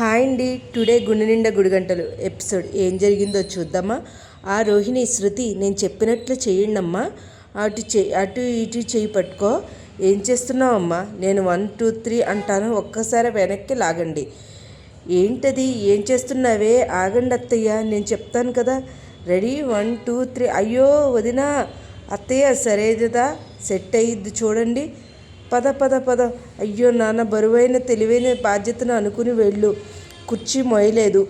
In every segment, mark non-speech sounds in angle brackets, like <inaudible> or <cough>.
Hi అండి. Today గుండె నిండా గుడిగంటలు ఎపిసోడ్. ఏం జరిగిందో చూద్దామా? ఆ రోహిణి శృతి నేను చెప్పినట్లు చేయండమ్మా. అటు చే అటు ఇటు చేయి పట్టుకో. ఏం చేస్తున్నావమ్మా? నేను వన్ టూ త్రీ అంటాను. ఒక్కసారి వెనక్కి లాగండి. ఏంటది? ఏం చేస్తున్నావే? ఆగండి అత్తయ్య నేను చెప్తాను కదా. రెడీ? One two three. అయ్యో వదినా. అత్తయ్య సరేదా? సెట్ అయ్యిద్ది చూడండి. పద పద పద. అయ్యో నాన్న బరువైన తెలివైన బాధ్యతను అనుకుని వెళ్ళు. కుర్చీ మోయలేదు.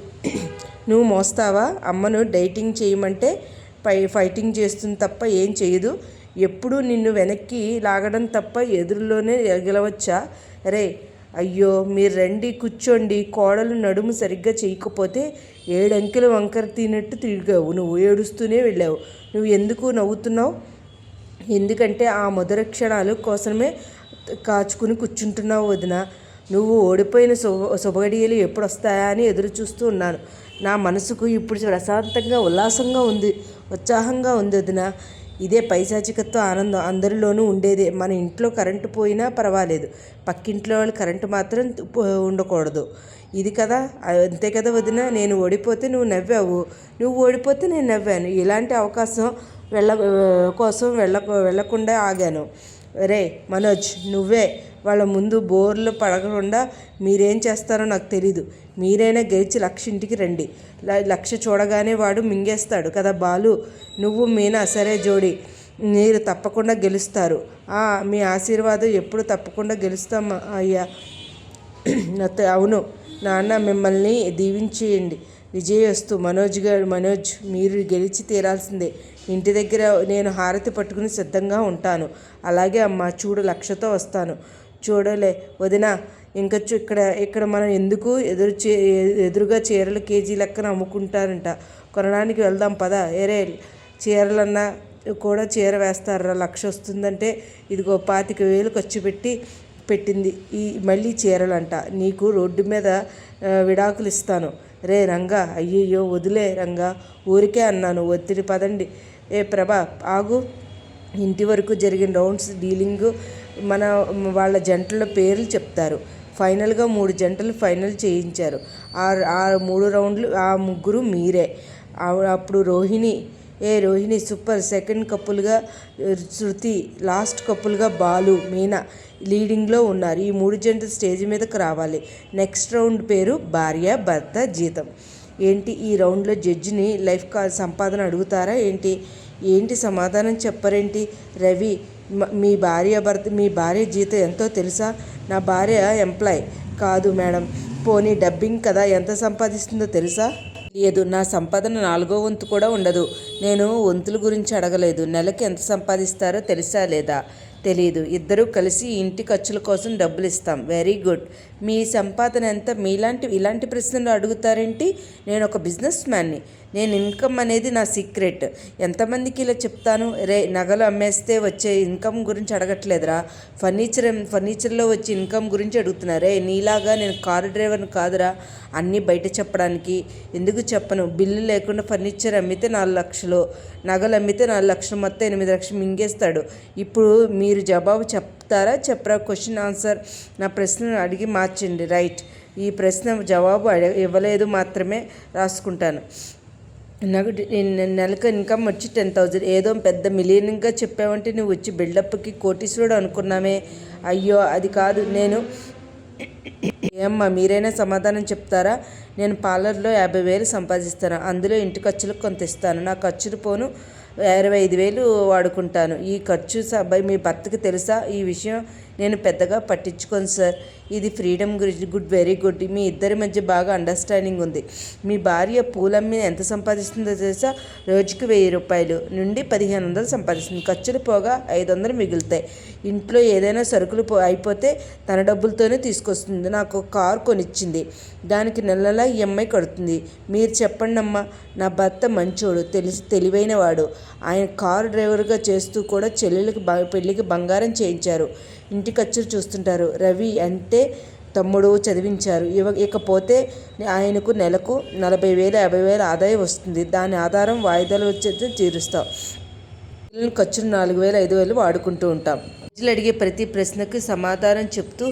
నువ్వు మోస్తావా? అమ్మను డైటింగ్ చేయమంటే పై ఫైటింగ్ చేస్తుంది తప్ప ఏం చేయదు. ఎప్పుడూ నిన్ను వెనక్కి లాగడం తప్ప ఎదురులోనే ఎగలవచ్చా? రే అయ్యో మీరు రండి కూర్చోండి. కోడలు నడుము సరిగ్గా చేయకపోతే ఏడంకెలు వంకర తినట్టు తిరిగావు. నువ్వు ఏడుస్తూనే వెళ్ళావు. నువ్వు ఎందుకు నవ్వుతున్నావు? ఎందుకంటే ఆ మధుర క్షణాలు కోసమే కాచుకుని కూర్చుంటున్నావు వదిన. నువ్వు ఓడిపోయిన శుభ శుభగడియలు ఎప్పుడు వస్తాయా అని ఎదురు చూస్తూ ఉన్నాను. నా మనసుకు ఇప్పుడు ప్రశాంతంగా ఉల్లాసంగా ఉంది ఉత్సాహంగా ఉంది వదిన. ఇదే పైశాచికత్వ ఆనందం. అందరిలోనూ ఉండేదే. మన ఇంట్లో కరెంటు పోయినా పర్వాలేదు. పక్కింట్లో వాళ్ళు కరెంటు మాత్రం ఉండకూడదు. ఇది కదా? అంతే కదా వదిన? నేను ఓడిపోతే నువ్వు నవ్వావు. నువ్వు ఓడిపోతే నేను నవ్వాను. ఇలాంటి అవకాశం వెళ్ళ కోసం వెళ్ళ వెళ్ళకుండా ఆగాను. రే మనోజ్ నువ్వే. వాళ్ళ ముందు బోర్లు పడకుండా మీరేం చేస్తారో నాకు తెలీదు. మీరైనా గెలిచి లక్ష ఇంటికి రండి. లక్ష చూడగానే వాడు మింగేస్తాడు కదా బాలు? నువ్వు మీనా సరే జోడి. మీరు తప్పకుండా గెలుస్తారు. ఆ, మీ ఆశీర్వాదం ఎప్పుడు తప్పకుండా గెలుస్తాం అయ్యా. <clears throat> అవును. నాన్న మిమ్మల్ని దీవించేయండి. విజయస్తు మనోజ్ గారు మనోజ్ మీరు గెలిచి తీరాల్సిందే. ఇంటి దగ్గర నేను హారతి పట్టుకుని సిద్ధంగా ఉంటాను. అలాగే అమ్మ చూడు లక్షతో వస్తాను. చూడలే వదిన ఇంకా చూ ఇక్కడ ఇక్కడ మనం ఎందుకు ఎదురు చే ఎదురుగా చీరలు కేజీ లెక్కన అమ్ముకుంటారంట. కొనడానికి వెళ్దాం పదా. ఏరే చీరలన్నా కూడా చీర వేస్తారా? లక్ష వస్తుందంటే ఇదిగో పాతిక వేలు ఖర్చు పెట్టి పెట్టింది ఈ మళ్ళీ చీరలంట. నీకు రోడ్డు మీద విడాకులు ఇస్తాను. రే రంగా అయ్యయ్యో వదిలే రంగా ఊరికే అన్నాను. ఒత్తిడి పదండి. ఏ ప్రభా ఆగు. ఇంటి వరకు జరిగిన రౌండ్స్ డీలింగ్ మన వాళ్ళ జంటల పేర్లు చెప్తారు. ఫైనల్గా మూడు జంటలు ఫైనల్ చేయించారు. ఆ ఆ మూడు రౌండ్లు ఆ ముగ్గురు మీరే. అప్పుడు రోహిణి ఏ రోహిణి సూపర్ సెకండ్ కప్పులుగా శృతి లాస్ట్ కప్పులుగా బాలు మీనా లీడింగ్లో ఉన్నారు. ఈ మూడు జంటలు స్టేజ్ మీదకు రావాలి. నెక్స్ట్ రౌండ్ పేరు భార్య భర్త జీతం. ఏంటి ఈ రౌండ్లో జడ్జిని లైఫ్ కా సంపాదన అడుగుతారా? ఏంటి ఏంటి సమాధానం చెప్పరేంటి? రవి మీ భార్య భర్త మీ భార్య జీతం ఎంతో తెలుసా? నా భార్య ఎంప్లాయ్ కాదు మేడం. పోనీ డబ్బింగ్ కదా ఎంత సంపాదిస్తుందో తెలుసా? లేదు నా సంపాదన నాలుగో వంతు కూడా ఉండదు. నేను వంతుల గురించి అడగలేదు. నెలకి ఎంత సంపాదిస్తారో తెలుసా లేదా? తెలియదు ఇద్దరూ కలిసి ఇంటి ఖర్చుల కోసం డబ్బులు ఇస్తాం. Very good. మీ సంపాదన ఎంత? మీలాంటి ఇలాంటి ప్రశ్నలు అడుగుతారేంటి? నేను ఒక బిజినెస్ మ్యాన్ని. నేను ఇన్కమ్ అనేది నా సీక్రెట్ ఎంతమందికి ఇలా చెప్తాను? రే నగలు అమ్మేస్తే వచ్చే ఇన్కమ్ గురించి అడగట్లేదురా. ఫర్నిచర్ ఫర్నిచర్లో వచ్చే ఇన్కమ్ గురించి అడుగుతున్నారే నీలాగా నేను కారు డ్రైవర్ని కాదురా. అన్నీ బయట చెప్పడానికి. ఎందుకు చెప్పను? బిల్లు లేకుండా ఫర్నిచర్ అమ్మితే నాలుగు లక్షలు. నగలు అమ్మితే నాలుగు లక్షలు. మొత్తం ఎనిమిది లక్షలు మింగేస్తాడు. ఇప్పుడు మీరు జవాబు చెప్తారా? చెప్పరా? క్వశ్చన్ ఆన్సర్ నా ప్రశ్నను అడిగి మార్చండి. రైట్ ఈ ప్రశ్న జవాబు అడ ఇవ్వలేదు మాత్రమే రాసుకుంటాను. నాకు నెలకు ఇన్కమ్ వచ్చి టెన్ థౌజండ్ ఏదో పెద్ద మిలియన్గా చెప్పావంటే నువ్వు వచ్చి బిల్డప్కి కోటీశ్వరుడు అనుకున్నామే. అయ్యో అది కాదు. నేను <coughs> ఏమ్మా మీరైనా సమాధానం చెప్తారా? నేను పార్లర్లో యాభై వేలు సంపాదిస్తాను. అందులో ఇంటి ఖర్చులకు కొంత ఇస్తాను. నా ఖర్చులు పోను. ఇరవై ఐదు వేలు వాడుకుంటాను. ఈ ఖర్చు సభ మీ భర్తకి తెలుసా? ఈ విషయం నేను పెద్దగా పట్టించుకోను సార్. ఇది ఫ్రీడమ్ గురించి గుడ్ వెరీ గుడ్. మీ ఇద్దరి మధ్య బాగా అండర్స్టాండింగ్ ఉంది. మీ భార్య పూలమ్మి ఎంత సంపాదిస్తుందో తెలుసా? రోజుకి వెయ్యి రూపాయలు నుండి పదిహేను వందలు సంపాదిస్తుంది. ఖర్చులు పోగా ఐదు వందలు మిగులుతాయి. ఇంట్లో ఏదైనా సరుకులు పో అయిపోతే తన డబ్బులతోనే తీసుకొస్తుంది. నాకు ఒక కారు కొనిచ్చింది. దానికి నెల నెలా ఈఎంఐ కడుతుంది. మీరు చెప్పండి అమ్మా నా భర్త మంచోడు తెలిసి తెలివైనవాడు. ఆయన కారు డ్రైవర్గా చేస్తూ కూడా చెల్లెలకి బ పెళ్ళికి బంగారం చేయించారు. ఇంటి ఖర్చులు చూస్తుంటారు. రవి అంటే తమ్ముడు చదివించారు. ఇవ ఇకపోతే ఆయనకు నెలకు నలభై వేలు యాభై వేలు ఆదాయం వస్తుంది. దాని ఆధారం వాయిదాలు వచ్చేది తీరుస్తాం. పిల్లల ఖర్చులు నాలుగు వేలు ఐదు వేలు వాడుకుంటూ ఉంటాం. ప్రజలు అడిగే ప్రతి ప్రశ్నకి సమాధానం చెప్తూ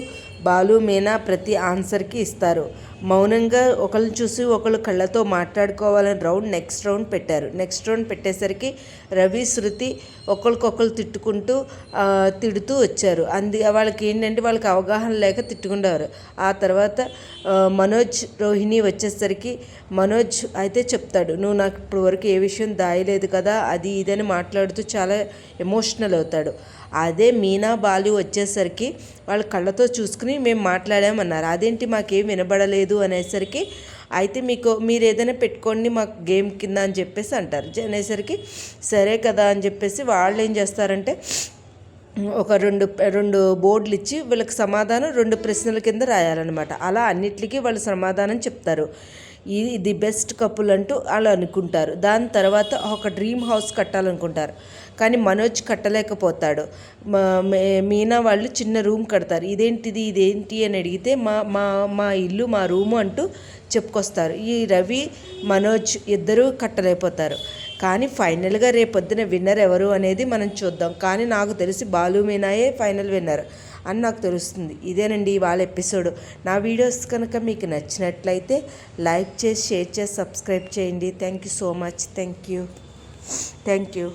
బాలు మీనా ప్రతి ఆన్సర్కి ఇస్తారు. మౌనంగా ఒకళ్ళని చూసి ఒకళ్ళు కళ్ళతో మాట్లాడుకోవాలని రౌండ్ నెక్స్ట్ రౌండ్ పెట్టారు. నెక్స్ట్ రౌండ్ పెట్టేసరికి రవి శృతి ఒకరికొకరు తిట్టుకుంటూ తిడుతూ వచ్చారు. అంది వాళ్ళకి ఏంటంటే వాళ్ళకి అవగాహన లేక తిట్టుకుండేవారు. ఆ తర్వాత మనోజ్ రోహిణి వచ్చేసరికి మనోజ్ అయితే చెప్తాడు నువ్వు నాకు ఇప్పుడు వరకు ఏ విషయం దాయలేదు కదా అది ఇదని మాట్లాడుతూ చాలా ఎమోషనల్ అవుతాడు. అదే మీనా బాలు వచ్చేసరికి వాళ్ళ కళ్ళతో చూసుకుని మేము మాట్లాడామన్నారు. అదేంటి మాకేం వినబడలేదు? అనేసరికి అయితే మీకు మీరు ఏదైనా పెట్టుకోండి మాకు గేమ్ కింద అని చెప్పేసి అంటారు. అనేసరికి సరే కదా అని చెప్పేసి వాళ్ళు ఏం చేస్తారంటే ఒక రెండు రెండు బోర్డులు ఇచ్చి వీళ్ళకి సమాధానం రెండు ప్రశ్నల కింద రాయాలన్నమాట. అలా అన్నిటికీ వాళ్ళు సమాధానం చెప్తారు. ఇది ది బెస్ట్ కపుల్ అంటూ అలా అనుకుంటారు. దాని తర్వాత ఒక డ్రీమ్ హౌస్ కట్టాలనుకుంటారు. కానీ మనోజ్ కట్టలేకపోతాడు. మా- మీనా వాళ్ళు చిన్న రూమ్ కడతారు. ఇదేంటిది ఇదేంటి అని అడిగితే మా మా మా ఇల్లు మా రూము అంటూ చెప్పుకొస్తారు. ఈ రవి మనోజ్ ఇద్దరూ కట్టలేకపోతారు. కానీ ఫైనల్గా రేపొద్దున విన్నర్ ఎవరు అనేది మనం చూద్దాం. కానీ నాకు తెలిసి బాలు మీనాయే ఫైనల్ విన్నర్ అని నాకు తెలుస్తుంది. ఇదేనండి వాళ్ళ ఎపిసోడ్. నా వీడియోస్ కనుక మీకు నచ్చినట్లయితే లైక్ చేసి షేర్ చేసి సబ్స్క్రైబ్ చేయండి. Thank you so much. Thank you. Thank you.